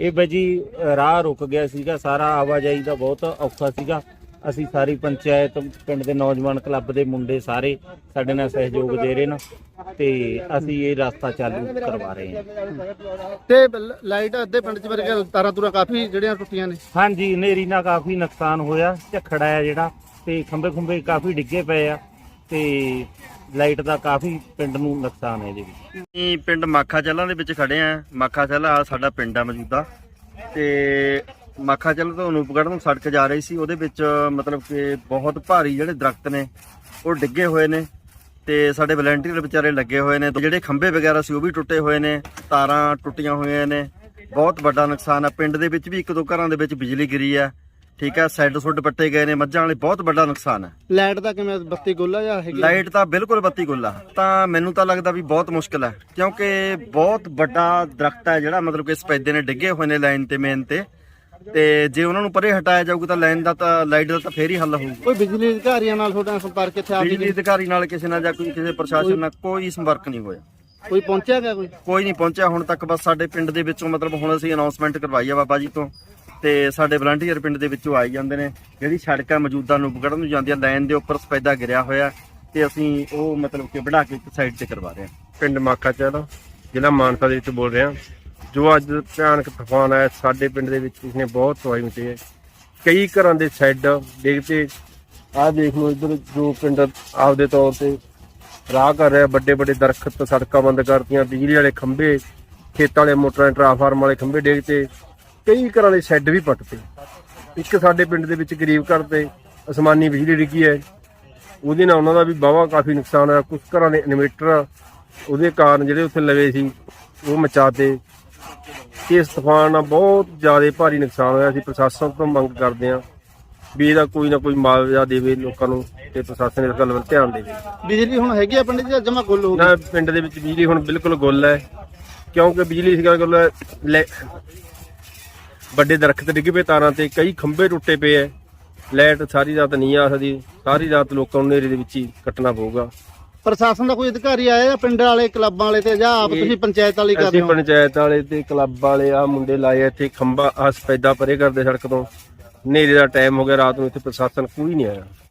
ਇਹ ਵਜੀ ਰਾਹ ਰੁਕ ਗਿਆ ਸੀਗਾ ਸਾਰਾ ਆਵਾਜਾਈ ਦਾ ਬਹੁਤ ਔਖਾ ਸੀਗਾ। ਅਸੀਂ ਸਾਰੀ ਪੰਚਾਇਤ ਪਿੰਡ ਦੇ ਨੌਜਵਾਨ ਕਲੱਬ ਦੇ ਮੁੰਡੇ ਸਾਰੇ ਸਾਡੇ ਨਾਲ ਸਹਿਯੋਗ ਦੇ ਰਹੇ ਨੇ ਤੇ ਅਸੀਂ ਇਹ ਰਸਤਾ ਚਾਲੂ ਕਰਵਾ ਰਹੇ ਹਾਂ। ਤੇ ਲਾਈਟ ਅੱਧੇ ਪਿੰਡ 'ਚ ਖਿਆਲ ਤਾਰਾਂ ਤੂਰਾਂ ਕਾਫੀ ਜਿਹੜੀਆਂ ਟੁੱਟੀਆਂ ਨੇ। ਹਾਂਜੀ ਹਨੇਰੀ ਨਾਲ ਕਾਫੀ ਨੁਕਸਾਨ ਹੋਇਆ ਝਖੜਾ ਹੈ ਜਿਹੜਾ ਤੇ ਖੰਭੇ ਖੁੰਬੇ ਕਾਫੀ ਡਿੱਗੇ ਪਏ ਆ ਤੇ ਲਾਈਟ ਦਾ ਕਾਫੀ ਪਿੰਡ ਨੂੰ ਨੁਕਸਾਨ ਹੈ ਇਹਦੇ ਵਿੱਚ। ਅਸੀਂ ਪਿੰਡ ਮਾਖਾ ਚੱਲਾਂ ਦੇ ਵਿੱਚ ਖੜੇ ਆ ਮਾਖਾ ਚਹਿਲਾ ਸਾਡਾ ਪਿੰਡ ਆ ਮੌਜੂਦਾ। ਤੇ ਮਾਖਾ ਚੱਲ ਤੋਂ ਅਨੂਪਗੜ੍ਹ ਨੂੰ ਸੜਕ ਜਾ ਰਹੀ ਸੀ। ਉਹਦੇ ਵਿੱਚ ਮਤਲਬ ਕਿ ਬਹੁਤ ਭਾਰੀ ਜਿਹੜੇ ਦਰਖਤ ਨੇ, ਉਹ ਡਿੱਗੇ ਹੋਏ ਨੇ। ਤੇ ਸਾਡੇ ਵਲੰਟੀਅਰ ਵਿਚਾਰੇ ਲੱਗੇ ਹੋਏ ਨੇ। ਜਿਹੜੇ ਖੰਭੇ ਵਗੈਰਾ ਸੀ, ਉਹ ਵੀ ਟੁੱਟੇ ਹੋਏ ਨੇ। ਤਾਰਾਂ ਟੁੱਟੀਆਂ ਹੋਈਆਂ ਨੇ। ਬਹੁਤ ਵੱਡਾ ਨੁਕਸਾਨ ਆ। ਪਿੰਡ ਦੇ ਵਿੱਚ ਵੀ ਇੱਕ ਦੋ ਘਰਾਂ ਦੇ ਵਿੱਚ ਬਿਜਲੀ ਗਿਰੀ ਆ। ਠੀਕ ਆ ਸੈੱਡ ਸੁੱਡ ਪੱਟੇ ਗਏ ਨੇ ਮੱਝਾਂ ਵਾਲੇ ਬਹੁਤ ਵੱਡਾ ਨੁਕਸਾਨ ਹੈ। ਲਾਈਟ ਦਾ ਕਿਵੇਂ ਬੱਤੀ ਗੋਲਾ ਜਾਂ ਹੈਗੀ ਲਾਈਟ ਤਾਂ ਬਿਲਕੁਲ ਬੱਤੀ ਗੁੱਲ ਤਾਂ ਮੈਨੂੰ ਤਾਂ ਲੱਗਦਾ ਵੀ ਬਹੁਤ ਮੁਸ਼ਕਲ ਹੈ ਕਿਉਂਕਿ ਬਹੁਤ ਵੱਡਾ ਦਰਖਤ ਹੈ ਜਿਹੜਾ ਮਤਲਬ ਕਿ ਸਪੈਦੇ ਨੇ ਡਿੱਗੇ ਹੋਏ ਨੇ ਲਾਈਨ ਤੇ ਮੇਨ ਤੇ। ਤੇ ਜੇ ਉਹਨਾਂ ਨੂੰ ਪਰੇ ਹਟਾਇਆ ਜਾਊਗਾ ਤਾਂ ਲਾਈਨ ਦਾ ਤਾਂ ਲਾਈਟ ਦਾ ਤਾਂ ਫੇਰ ਹੀ ਹੱਲ ਹੋਊਗਾ। ਕੋਈ ਬਿਜਲੀ ਅਧਿਕਾਰੀਆਂ ਨਾਲ ਤੁਹਾਡਾ ਸੰਪਰਕ ਇੱਥੇ ਆ ਬਿਜਲੀ ਅਧਿਕਾਰੀ ਨਾਲ ਕਿਸੇ ਨਾਲ ਜਾਂ ਕੋਈ ਕਿਸੇ ਪ੍ਰਸ਼ਾਸਨ ਨਾਲ ਕੋਈ ਸੰਪਰਕ ਨਹੀਂ ਹੋਇਆ। ਕੋਈ ਪਹੁੰਚਿਆ ਗਿਆ ਕੋਈ? ਕੋਈ ਨਹੀਂ ਪਹੁੰਚਿਆ ਹੁਣ ਤੱਕ ਬਸ ਸਾਡੇ ਪਿੰਡ ਦੇ ਵਿੱਚੋਂ ਮਤਲਬ ਹੁਣ ਅਸੀਂ ਅਨਾਉਂਸਮੈਂਟ ਕਰਵਾਈ ਆ ਬਾਬਾ ਜੀ ਤੋਂ। ਤੇ ਸਾਡੇ ਵਲੰਟੀਅਰ ਪਿੰਡ ਦੇ ਵਿੱਚੋਂ ਆਈ ਜਾਂਦੇ ਨੇ, ਜਿਹੜੀ ਸੜਕ ਹੈ ਮੌਜੂਦਾ ਨੂਪਗੜ੍ਹ ਨੂੰ ਜਾਂਦੀ ਆ ਲਾਈਨ ਦੇ ਉੱਪਰ ਸਪੈਦਾ ਗਿਰਿਆ ਹੋਇਆ ਤੇ ਅਸੀਂ ਉਹ ਮਤਲਬ ਕਿ ਵਢਾ ਕੇ ਇੱਕ ਸਾਈਡ ਤੇ ਕਰਵਾ ਰਹੇ ਹਾਂ। ਪਿੰਡ ਮਾਕਾ ਚਹਿਲ ਜ਼ਿਲ੍ਹਾ ਮਾਨਸਾ ਦੇ ਵਿੱਚ ਬੋਲ ਰਿਹਾ। ਜੋ ਅੱਜ ਭਿਆਨਕ ਤੂਫਾਨ ਆਇਆ, ਸਾਡੇ ਪਿੰਡ ਦੇ ਵਿੱਚ ਇਸਨੇ ਬਹੁਤ ਤਬਾਹੀ ਮਚੀ ਹੈ। ਕਈ ਘਰਾਂ ਦੇ ਸ਼ੈੱਡ ਡਿੱਗਦੇ। ਆਹ ਦੇਖ ਲਓ ਇੱਧਰ ਜੋ ਪਿੰਡ ਆਪਦੇ ਤੌਰ ਤੇ ਰਾਹ ਕਰ ਰਿਹਾ ਵੱਡੇ ਵੱਡੇ ਦਰਖਤ, ਸੜਕਾਂ ਬੰਦ ਕਰਤੀਆਂ, ਬਿਜਲੀ ਵਾਲੇ ਖੰਭੇ, ਖੇਤਾਂ ਵਾਲੇ ਮੋਟਰਾਂ ਟਰਾਂਸਫਾਰਮ ਵਾਲੇ ਖੰਭੇ ਡਿੱਗਤੇ ਕਈ ਘਰਾਂ ਦੇ ਸ਼ੈੱਡ ਵੀ ਪੱਟਤੇ ਇੱਕ ਸਾਡੇ ਪਿੰਡ ਦੇ ਵਿੱਚ ਗਰੀਬ ਘਰ ਤੇ ਅਸਮਾਨੀ ਬਿਜਲੀ ਡਿੱਗੀ ਹੈ। ਉਹਦੇ ਨਾਲ ਉਹਨਾਂ ਦਾ ਵੀ ਵਾਹਵਾ ਕਾਫੀ ਨੁਕਸਾਨ ਹੋਇਆ। ਕੁਝ ਘਰਾਂ ਦੇ ਇਨਵੇਟਰ ਉਹਦੇ ਕਾਰਨ ਜਿਹੜੇ ਉੱਥੇ ਲਗੇ ਸੀ ਉਹ ਮਚਾਤੇ ਇਸ ਤੂਫਾਨ ਨਾਲ ਬਹੁਤ ਜ਼ਿਆਦਾ ਭਾਰੀ ਨੁਕਸਾਨ ਹੋਇਆ। ਸੀ ਪ੍ਰਸ਼ਾਸਨ ਤੋਂ ਮੰਗ ਕਰਦੇ ਹਾਂ ਵੀ ਇਹਦਾ ਕੋਈ ਨਾ ਕੋਈ ਮੁਆਵਜ਼ਾ ਦੇਵੇ ਲੋਕਾਂ ਨੂੰ ਤੇ ਪ੍ਰਸ਼ਾਸਨ ਇਸ ਗੱਲ ਵੱਲ ਧਿਆਨ ਦੇਵੇ। ਬਿਜਲੀ ਹੁਣ ਹੈਗੀ ਆ ਪਿੰਡ 'ਚ ਜਮਾ ਗੁੱਲ ਹੋ ਗਈ? ਨਾ ਪਿੰਡ ਦੇ ਵਿੱਚ ਬਿਜਲੀ ਹੁਣ ਬਿਲਕੁਲ ਗੁੱਲ ਹੈ। ਕਿਉਂਕਿ ਬਿਜਲੀ ਇਸ ਗੱਲ ਲੈ ਵੱਡੇ ਦਰਖਤ ਡਿੱਗੇ ਪਏ ਤਾਰਾਂ ਤੇ ਕਈ ਖੰਭੇ ਟੁੱਟੇ ਪਏ ਐ। ਲਾਈਟ ਸਾਰੀ ਰਾਤ ਨਹੀਂ ਆ ਸਕਦੀ ਸਾਰੀ ਰਾਤ ਲੋਕਾਂ ਨੂੰ ਹਨੇਰੇ ਦੇ ਵਿੱਚ ਹੀ ਕੱਟਣਾ ਪਊਗਾ। ਪ੍ਰਸ਼ਾਸਨ ਦਾ ਕੋਈ ਅਧਿਕਾਰੀ ਆਇਆ ਜਾਂ ਪਿੰਡ ਵਾਲੇ ਕਲੱਬਾਂ ਵਾਲੇ ਤੇ ਜਾਂ ਆਪ ਇਹ- ਤੁਸੀਂ ਪੰਚਾਇਤ ਵਾਲੀ ਕਰ ਰਹੇ ਅਸੀਂ ਹੋ? ਪੰਚਾਇਤ ਵਾਲੇ ਤੇ ਕਲੱਬ ਵਾਲੇ ਆ ਮੁੰਡੇ ਲਾਏ ਆ ਇੱਥੇ ਖੰਭਾ ਆ ਸਪੈਦਾ ਪਰੇ ਕਰਦੇ ਸੜਕ ਤੋਂ। ਹਨੇਰੇ ਦਾ ਟਾਈਮ ਹੋ ਗਿਆ ਰਾਤ ਨੂੰ ਇੱਥੇ ਪ੍ਰਸ਼ਾਸਨ ਕੋਈ ਨਹੀਂ ਆਇਆ।